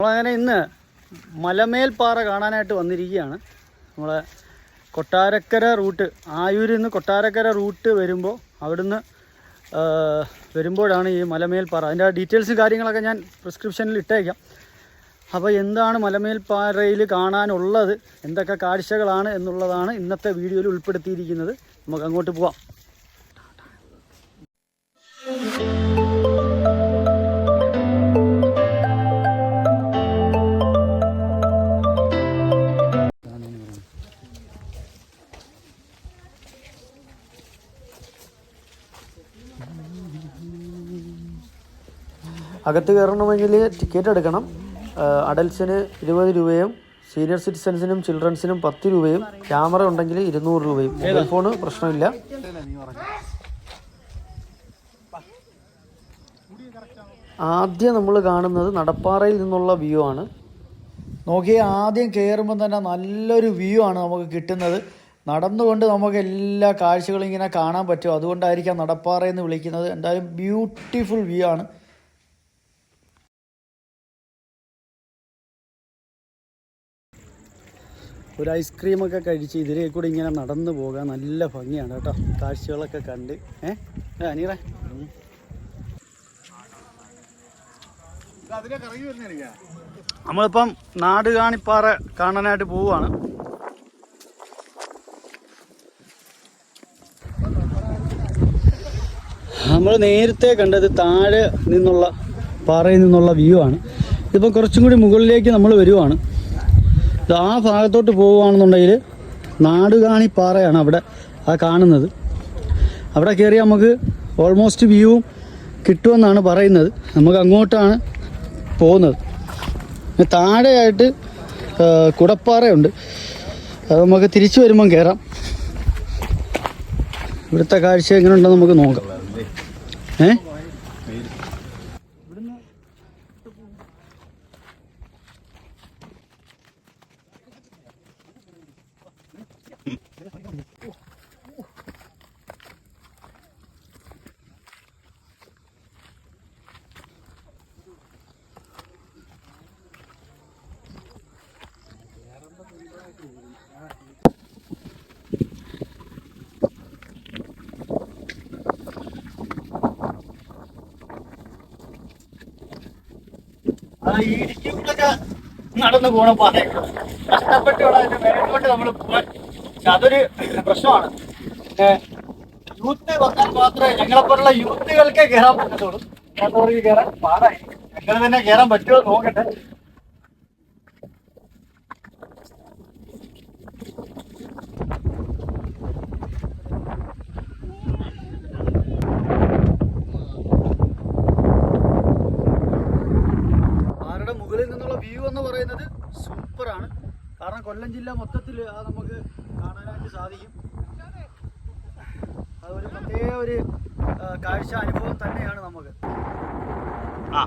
നമ്മളങ്ങനെ ഇന്ന് മലമേൽപ്പാറ കാണാനായിട്ട് വന്നിരിക്കുകയാണ്. നമ്മളെ കൊട്ടാരക്കര റൂട്ട് ആയൂരിൽ നിന്ന് കൊട്ടാരക്കര റൂട്ട് വരുമ്പോൾ അവിടുന്ന് വരുമ്പോഴാണ് ഈ മലമേൽപ്പാറ. അതിന്റെ ഡീറ്റെയിൽസും കാര്യങ്ങളൊക്കെ ഞാൻ പ്രിസ്ക്രിപ്ഷനിൽ ഇട്ടേക്കാം. അപ്പോൾ എന്താണ് മലമേൽപ്പാറയിൽ കാണാനുള്ളത്? എന്തൊക്കെ കാഴ്ചകളാണ് എന്നുള്ളതാണ് ഇന്നത്തെ വീഡിയോയിൽ ഉൾപ്പെടുത്തിയിരിക്കുന്നത്. നമുക്ക് അങ്ങോട്ട് പോവാം. അകത്ത് കയറണമെങ്കിൽ ടിക്കറ്റ് എടുക്കണം. അഡൽസിന് ഇരുപത് രൂപയും സീനിയർ സിറ്റിസൺസിനും ചിൽഡ്രൻസിനും പത്ത് രൂപയും ക്യാമറ ഉണ്ടെങ്കിൽ ഇരുന്നൂറ് രൂപയും. മൊബൈൽ ഫോണ് പ്രശ്നമില്ല. ആദ്യം നമ്മൾ കാണുന്നത് നടപ്പാറയിൽ നിന്നുള്ള വ്യൂ ആണ്. നോക്കിയേ ആദ്യം കയറുമ്പോൾ തന്നെ നല്ലൊരു വ്യൂ ആണ് നമുക്ക് കിട്ടുന്നത്. നടന്നുകൊണ്ട് നമുക്ക് എല്ലാ കാഴ്ചകളും ഇങ്ങനെ കാണാൻ പറ്റും. അതുകൊണ്ടായിരിക്കാം നടപ്പാറയെന്ന് വിളിക്കുന്നത്. എന്തായാലും ബ്യൂട്ടിഫുൾ വ്യൂ ആണ്. ഒരു ഐസ്ക്രീമൊക്കെ കഴിച്ച് ഇതിലേ കൂടി ഇങ്ങനെ നടന്നു പോകാൻ നല്ല ഭംഗിയാണ് കേട്ടോ. കാഴ്ചകളൊക്കെ കണ്ട്. ഏഹ് അനീറ? നമ്മളിപ്പം നാട് നാടുകാണിപ്പാറ കാണാനായിട്ട് പോവുകയാണ്. നമ്മൾ നേരത്തെ കണ്ടത് താഴെ നിന്നുള്ള പാറയിൽ നിന്നുള്ള വ്യൂ ആണ്. ഇതിപ്പം കുറച്ചും കൂടി മുകളിലേക്ക് നമ്മൾ വരുവാണ്. ആ ഭാഗത്തോട്ട് പോവുകയാണെന്നുണ്ടെങ്കിൽ നാടുകാണി പാറയാണ് അവിടെ ആ കാണുന്നത്. അവിടെ കയറി നമുക്ക് ഓൾമോസ്റ്റ് വ്യൂവും കിട്ടുമെന്നാണ് പറയുന്നത്. നമുക്ക് അങ്ങോട്ടാണ് പോകുന്നത്. താഴെയായിട്ട് കുടപ്പാറയുണ്ട്. അത് നമുക്ക് തിരിച്ചു വരുമ്പം കയറാം. ഇവിടുത്തെ കാഴ്ച എങ്ങനെ ഉണ്ടെന്ന് നമുക്ക് നോക്കാം. ഏ? ഈ നടന്നു പോണ പാത കഷ്ടപ്പെട്ടുള്ള അതിന്റെ മേലോട്ട് നമ്മൾ പക്ഷെ അതൊരു പ്രശ്നമാണ്. യൂത്ത് വന്നാൽ മാത്രമേ ഞങ്ങളെപ്പോലുള്ള യൂത്തുകൾക്കേ കയറാൻ പറ്റത്തുള്ളൂ. കയറാൻ പാടായി ഞങ്ങൾ തന്നെ കയറാൻ പറ്റുമോ നോക്കട്ടെ പാറയുടെ മുകളിൽ നിന്നുള്ള വ്യൂ എന്ന് പറയുന്നത് സൂപ്പറാണ് കാരണം കൊല്ലം ജില്ല മൊത്തത്തിൽ അത് നമുക്ക് കാണാനായിട്ട് സാധിക്കും. അതൊരു പ്രത്യേക ഒരു കാഴ്ച അനുഭവം തന്നെയാണ് നമുക്ക്. ആ.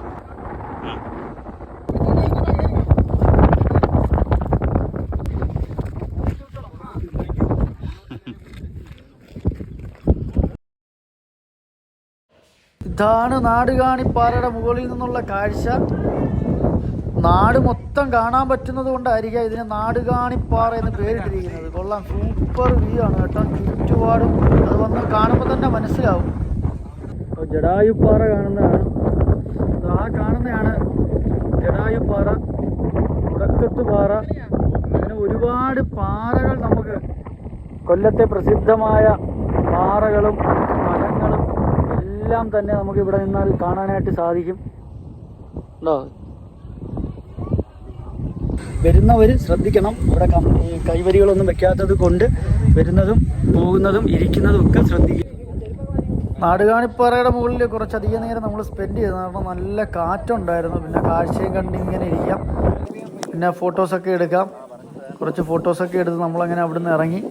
ഇതാണ് നാടുകാണിപ്പാറയുടെ മുകളിൽ നിന്നുള്ള കാഴ്ച. നാട് മൊത്തം കാണാൻ പറ്റുന്നത് കൊണ്ടായിരിക്കാം ഇതിന് നാടുകാണിപ്പാറ എന്ന് പേരിട്ടിരിക്കുന്നത്. കൊള്ളാം. സൂപ്പർ വ്യൂ ആണ് കേട്ടോ. ചുറ്റുപാടും അത് വന്ന് കാണുമ്പോൾ തന്നെ മനസ്സിലാവും. ജഡായുപ്പാറ കാണുന്നതാണ്. ആ കാണുന്നതാണ് ജഡായുപ്പാറ ഉടക്കത്ത് പാറ അങ്ങനെ ഒരുപാട് പാറകൾ നമുക്ക് കൊല്ലത്തെ പ്രസിദ്ധമായ പാറകളും സ്ഥലങ്ങളും എല്ലാം തന്നെ നമുക്ക് ഇവിടെ നിന്നാൽ കാണാനായിട്ട് സാധിക്കും. ഉണ്ടോ വരുന്നവർ ശ്രദ്ധിക്കണം. ഇവിടെ കൈവരികളൊന്നും വെക്കാത്തത് കൊണ്ട് വരുന്നതും പോകുന്നതും ഇരിക്കുന്നതും ഒക്കെ ശ്രദ്ധിക്കും നാടുകാണിപ്പാറയുടെ മുകളിൽ കുറച്ചധികം നേരം നമ്മൾ സ്പെൻഡ് ചെയ്തു കാരണം നല്ല കാറ്റുണ്ടായിരുന്നു. പിന്നെ കാഴ്ചയും കണ്ട് ഇങ്ങനെ ഇരിക്കാം. പിന്നെ ഫോട്ടോസൊക്കെ എടുക്കാം. കുറച്ച് ഫോട്ടോസൊക്കെ എടുത്ത് നമ്മളങ്ങനെ അവിടുന്ന് ഇറങ്ങി.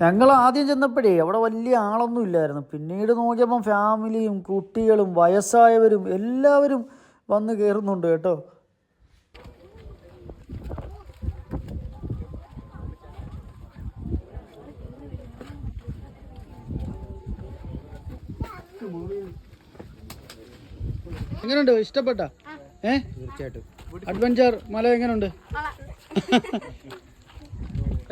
ഞങ്ങൾ ആദ്യം ചെന്നപ്പോഴേ അവിടെ വലിയ ആളൊന്നും ഇല്ലായിരുന്നു. പിന്നീട് നോക്കിയപ്പം ഫാമിലിയും കുട്ടികളും വയസ്സായവരും എല്ലാവരും വന്ന് കയറുന്നുണ്ട് കേട്ടോ. എങ്ങനെയുണ്ട് ഇഷ്ടപ്പെട്ട? ഏ? തീർച്ചയായിട്ടും. അഡ്വഞ്ചർ മല എങ്ങനെയുണ്ട്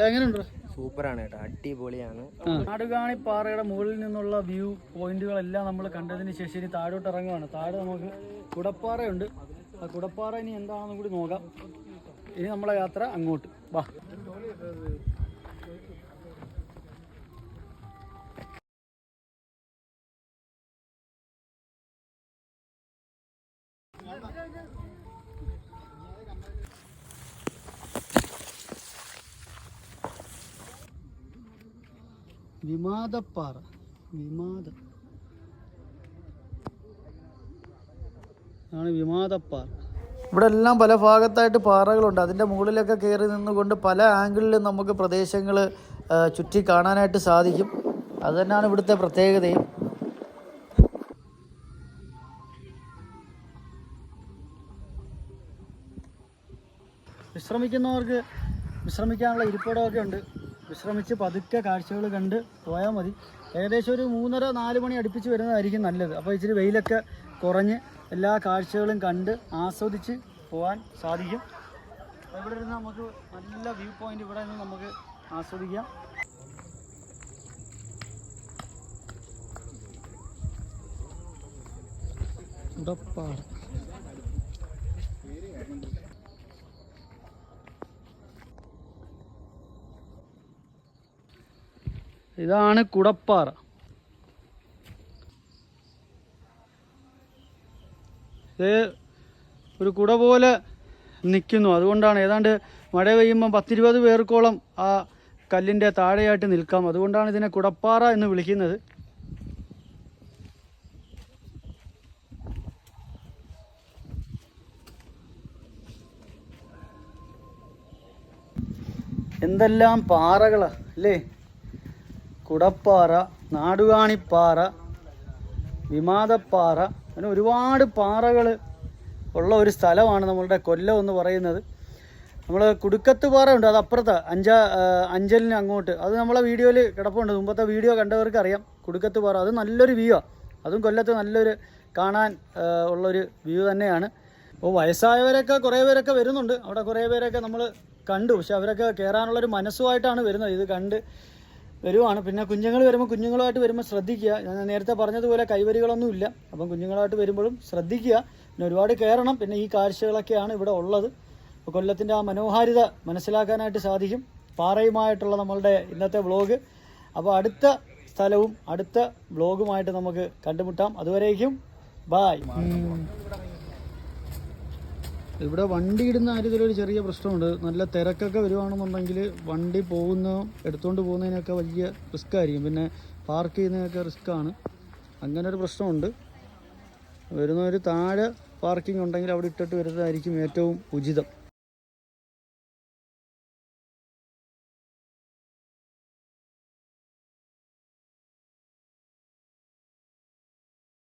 എങ്ങനെയുണ്ട് സൂപ്പറാണ് കേട്ടോ. അടിപൊളിയാണ്. നാടുകാണി പാറയുടെ മുകളിൽ നിന്നുള്ള വ്യൂ പോയിന്റുകളെല്ലാം നമ്മൾ കണ്ടതിന് ശേഷം ഇനി താഴോട്ട് ഇറങ്ങുവാണ്. താഴെ നമുക്ക് കുടപ്പാറയുണ്ട്. ആ കുടപ്പാറ ഇനി എന്താണെന്നും കൂടി നോക്കാം. ഇനി നമ്മളെ യാത്ര അങ്ങോട്ട്. വാ. വിമാദപ്പാറ വിമാത. ആണ് വിമാതപ്പാറ. ഇവിടെ എല്ലാം പല ഭാഗത്തായിട്ട് പാറകളുണ്ട്. അതിന്റെ മുകളിലൊക്കെ കയറി നിന്നുകൊണ്ട് പല ആംഗിളിലും നമുക്ക് പ്രദേശങ്ങൾ ചുറ്റി കാണാനായിട്ട് സാധിക്കും. അത് തന്നെയാണ് ഇവിടുത്തെ പ്രത്യേകതയും. വിശ്രമിക്കുന്നവർക്ക് വിശ്രമിക്കാനുള്ള ഇരിപ്പിടമൊക്കെ ഉണ്ട്. വിശ്രമിച്ച് പതുക്കെ കാഴ്ചകൾ കണ്ട് പോയാൽ മതി. ഏകദേശം ഒരു മൂന്നര നാല് മണി അടുപ്പിച്ച് വരുന്നതായിരിക്കും നല്ലത്. അപ്പോൾ ഇച്ചിരി വെയിലൊക്കെ കുറഞ്ഞ് എല്ലാ കാഴ്ചകളും കണ്ട് ആസ്വദിച്ച് പോകാൻ സാധിക്കും. ഇവിടെ ഇരുന്ന് നമുക്ക് നല്ല വ്യൂ പോയിന്റ് ഇവിടെ നിന്ന് നമുക്ക് ആസ്വദിക്കാം. ഉടപ്പാറ ഇതാണ് കുടപ്പാറ. ഇത് ഒരു കുട പോലെ നിൽക്കുന്നു. അതുകൊണ്ടാണ് ഏതാണ്ട് മഴ പെയ്യുമ്പോൾ പത്തിരുപത് പേർക്കോളം ആ കല്ലിന്റെ താഴെയായിട്ട് നിൽക്കാം. അതുകൊണ്ടാണ് ഇതിനെ കുടപ്പാറ എന്ന് വിളിക്കുന്നത്. എന്തെല്ലാം പാറകളാ അല്ലേ? കുടപ്പാറ നാടുകാണിപ്പാറ വിമാതപ്പാറ അങ്ങനെ ഒരുപാട് പാറകൾ ഉള്ള ഒരു സ്ഥലമാണ് നമ്മളുടെ കൊല്ലം എന്ന് പറയുന്നത്. നമ്മൾ കുടുക്കത്ത് പാറ ഉണ്ട് അത് അപ്പുറത്ത് അഞ്ച അഞ്ചലിന് അങ്ങോട്ട്. അത് നമ്മളെ വീഡിയോയിൽ കിടപ്പുണ്ട് മുമ്പത്തെ വീഡിയോ കണ്ടവർക്ക് അറിയാം കുടുക്കത്ത് പാറ അത് നല്ലൊരു വ്യൂ ആണ് അതും കൊല്ലത്ത് നല്ലൊരു കാണാൻ ഉള്ളൊരു വ്യൂ തന്നെയാണ്. അപ്പോൾ വയസ്സായവരൊക്കെ കുറേ പേരൊക്കെ വരുന്നുണ്ട്. അവിടെ കുറേ പേരൊക്കെ നമ്മൾ കണ്ടു. പക്ഷെ അവരൊക്കെ കയറാനുള്ളൊരു മനസ്സുമായിട്ടാണ് വരുന്നത്. ഇത് കണ്ട് വരുവാണ്. പിന്നെ കുഞ്ഞുങ്ങൾ വരുമ്പോൾ കുഞ്ഞുങ്ങളുമായിട്ട് വരുമ്പോൾ ശ്രദ്ധിക്കുക. ഞാൻ നേരത്തെ പറഞ്ഞതുപോലെ കൈവരികളൊന്നും ഇല്ല. അപ്പം കുഞ്ഞുങ്ങളായിട്ട് വരുമ്പോഴും ശ്രദ്ധിക്കുക. പിന്നെ ഒരുപാട് കയറണം. പിന്നെ ഈ കാഴ്ചകളൊക്കെയാണ് ഇവിടെ ഉള്ളത്. അപ്പോൾ കൊല്ലത്തിന്റെ ആ മനോഹാരിത മനസ്സിലാക്കാനായിട്ട് സാധിക്കും. പാറയുമായിട്ടുള്ള നമ്മളുടെ ഇന്നത്തെ വ്ളോഗ്. അപ്പോൾ അടുത്ത സ്ഥലവും അടുത്ത വ്ളോഗുമായിട്ട് നമുക്ക് കണ്ടുമുട്ടാം. അതുവരേക്കും ബായ് ഇവിടെ വണ്ടി ഇടുന്ന കാര്യത്തിലൊരു ചെറിയ പ്രശ്നമുണ്ട്. നല്ല തിരക്കൊക്കെ വരുവാണെന്നുണ്ടെങ്കിൽ വണ്ടി പോകുന്ന എടുത്തുകൊണ്ട് പോകുന്നതിനൊക്കെ വലിയ റിസ്ക് ആയിരിക്കും. പിന്നെ പാർക്ക് ചെയ്യുന്നതിനൊക്കെ റിസ്ക്കാണ് അങ്ങനെ ഒരു പ്രശ്നമുണ്ട്. വരുന്നവർ താഴെ പാർക്കിംഗ് ഉണ്ടെങ്കിൽ അവിടെ ഇട്ടിട്ട് വരുന്നതായിരിക്കും ഏറ്റവും ഉചിതം.